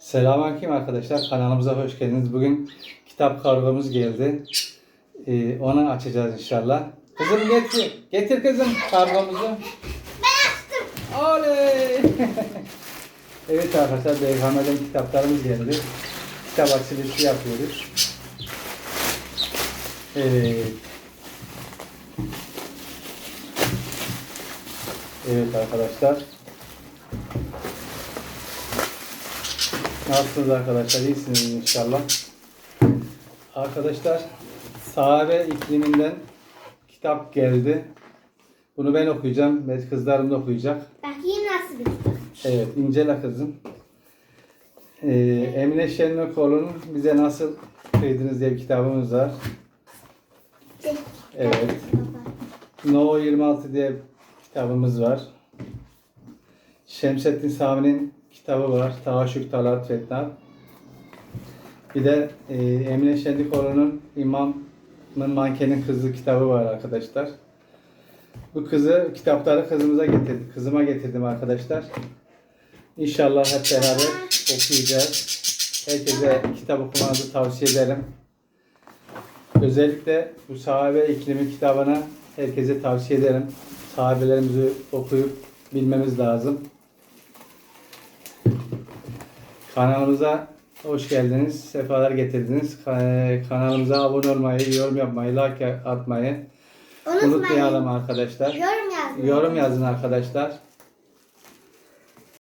Selamünaleyküm arkadaşlar. Kanalımıza hoş geldiniz. Bugün kitap kargomuz geldi. Ee, onu açacağız inşallah. Kızım getir. Getir kızım kargomuzu. Ben açtım. Oley! evet arkadaşlar Beyhame'den kitaplarımız geldi. Kitap açılışı yapıyoruz. Evet. Evet arkadaşlar. Nasılsınız arkadaşlar? İyisiniz inşallah. Arkadaşlar sahabe ikliminden kitap geldi. Bunu ben okuyacağım. Belki kızlarım da okuyacak. Bakayım nasıl bir kitap. Evet, incele kızım. Ee, Emine Şenlikoğlu'nun Bize Nasıl Kıydınız diye bir kitabımız var. Evet. No 26 diye bir kitabımız var. Şemsettin Sami'nin kitabı var. Tahaşük Talat Fetnat. Bir de e, Emine Şenlikoğlu'nun İmam'ın Mankenin Kızı kitabı var arkadaşlar. Bu kızı kitapları kızımıza getirdim. Kızıma getirdim arkadaşlar. İnşallah hep beraber okuyacağız. Herkese kitap okumanızı tavsiye ederim. Özellikle bu sahabe iklimi kitabına herkese tavsiye ederim. Sahabelerimizi okuyup bilmemiz lazım. Kanalımıza hoş geldiniz. Sefalar getirdiniz. Ka- Kanalımıza abone olmayı, yorum yapmayı, like atmayı unutmayalım arkadaşlar. Yorum yazın. Yorum yazın arkadaşlar.